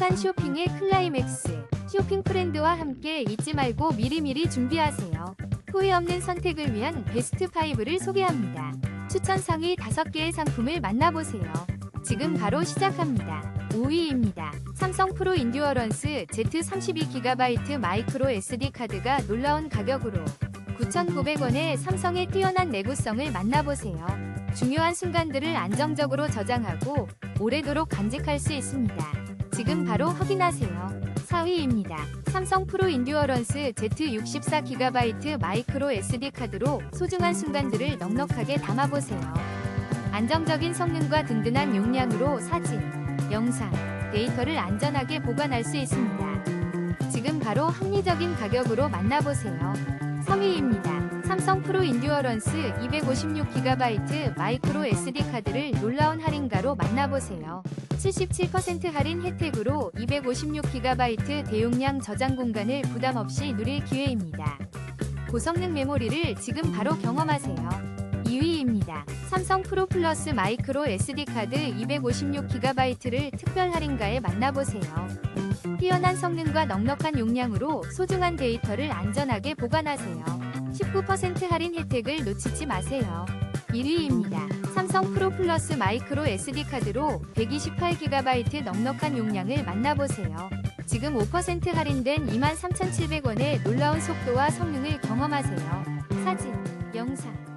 행복한 쇼핑의 클라이맥스. 쇼핑 프렌드와 함께 잊지 말고 미리미리 준비하세요. 후회 없는 선택을 위한 베스트 5를 소개합니다. 추천 상위 5개의 상품을 만나보세요. 지금 바로 시작합니다. 5위입니다. 삼성 프로 인듀어런스 Z32GB 마이크로 SD 카드가 놀라운 가격으로 9,900원에 삼성의 뛰어난 내구성을 만나보세요. 중요한 순간들을 안정적으로 저장하고 오래도록 간직할 수 있습니다. 지금 바로 확인하세요. 4위입니다. 삼성 프로 인듀어런스 Z64GB 마이크로 SD 카드로 소중한 순간들을 넉넉하게 담아보세요. 안정적인 성능과 든든한 용량으로 사진, 영상, 데이터를 안전하게 보관할 수 있습니다. 지금 바로 합리적인 가격으로 만나보세요. 3위입니다. 삼성 프로 인듀어런스 256GB 마이크로 SD 카드를 놀라운 할인가로 만나보세요. 77% 할인 혜택으로 256GB 대용량 저장 공간을 부담 없이 누릴 기회입니다. 고성능 메모리를 지금 바로 경험하세요. 2위입니다. 삼성 프로 플러스 마이크로 SD 카드 256GB를 특별 할인가에 만나보세요. 뛰어난 성능과 넉넉한 용량으로 소중한 데이터를 안전하게 보관하세요. 19% 할인 혜택을 놓치지 마세요. 1위입니다. 삼성 프로 플러스 마이크로 SD 카드로 128GB 넉넉한 용량을 만나보세요. 지금 5% 할인된 23,700원의 놀라운 속도와 성능을 경험하세요. 사진, 영상,